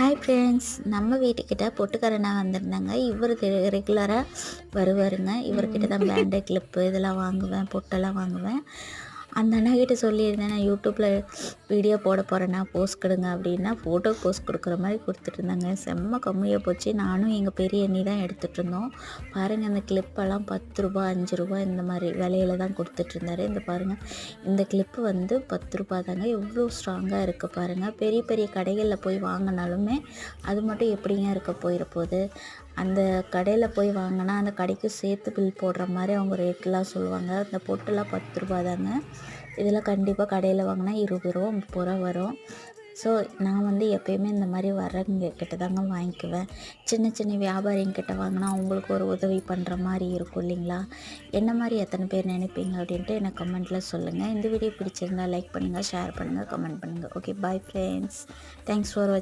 Hi friends நம்ம வீட்டுக்கிட்ட பொட்டுக்கரணா வந்திருந்தாங்க. இவர் ரெகுலராக வருவாருங்க. இவர்கிட்ட தான் பேண்டு கிளிப்பு இதெல்லாம் வாங்குவேன் பொட்டெல்லாம் வாங்குவேன். அந்த அண்ணாக்கிட்ட சொல்லியிருந்தேன் நான் யூடியூப்பில் வீடியோ போட போகிறேன்னா போஸ்ட் கொடுங்க அப்படின்னா ஃபோட்டோ போஸ்ட் கொடுக்குற மாதிரி கொடுத்துட்ருந்தாங்க செம்ம கம்மியாக போச்சு. நானும் எங்கள் பெரிய அண்ணி தான் எடுத்துகிட்டு இருந்தோம் பாருங்கள் அந்த கிளிப்பெல்லாம் பத்து ரூபா அஞ்சு ரூபா இந்த மாதிரி விலையில தான் கொடுத்துட்ருந்தாரு இந்த பாருங்கள் இந்த கிளிப்பு வந்து பத்து ரூபா தாங்க. எவ்வளோ ஸ்ட்ராங்காக இருக்குது பாருங்கள் பெரிய பெரிய கடைகளில் போய் வாங்கினாலுமே அது மட்டும் எப்படிங்க இருக்க போயிட போகுது? அந்த கடையில் போய் வாங்கினா அந்த கடைக்கு சேர்த்து பில் போடுற மாதிரி அவங்க ரேட்லாம் சொல்லுவாங்க. அந்த பொட்டெல்லாம் பத்து ரூபா தாங்க. இதெல்லாம் கண்டிப்பாக கடையில் வாங்கினா இருபது ரூபா முப்பது ரூபா வரும். ஸோ நான் வந்து எப்பயுமே இந்த மாதிரி வர்றவங்க கிட்ட தாங்க வாங்கிக்குவேன். சின்ன சின்ன வியாபாரிங்க கிட்ட வாங்கினா அவங்களுக்கு ஒரு உதவி பண்ணுற மாதிரி இருக்கும் இல்லைங்களா? என்ன மாதிரி எத்தனை பேர் நினைப்பீங்க அப்படின்ட்டு எனக்கு கமெண்ட்டில் சொல்லுங்கள் இந்த வீடியோ பிடிச்சிருந்தா லைக் பண்ணுங்கள் ஷேர் பண்ணுங்கள் கமெண்ட் பண்ணுங்கள் okay bye friends thanks for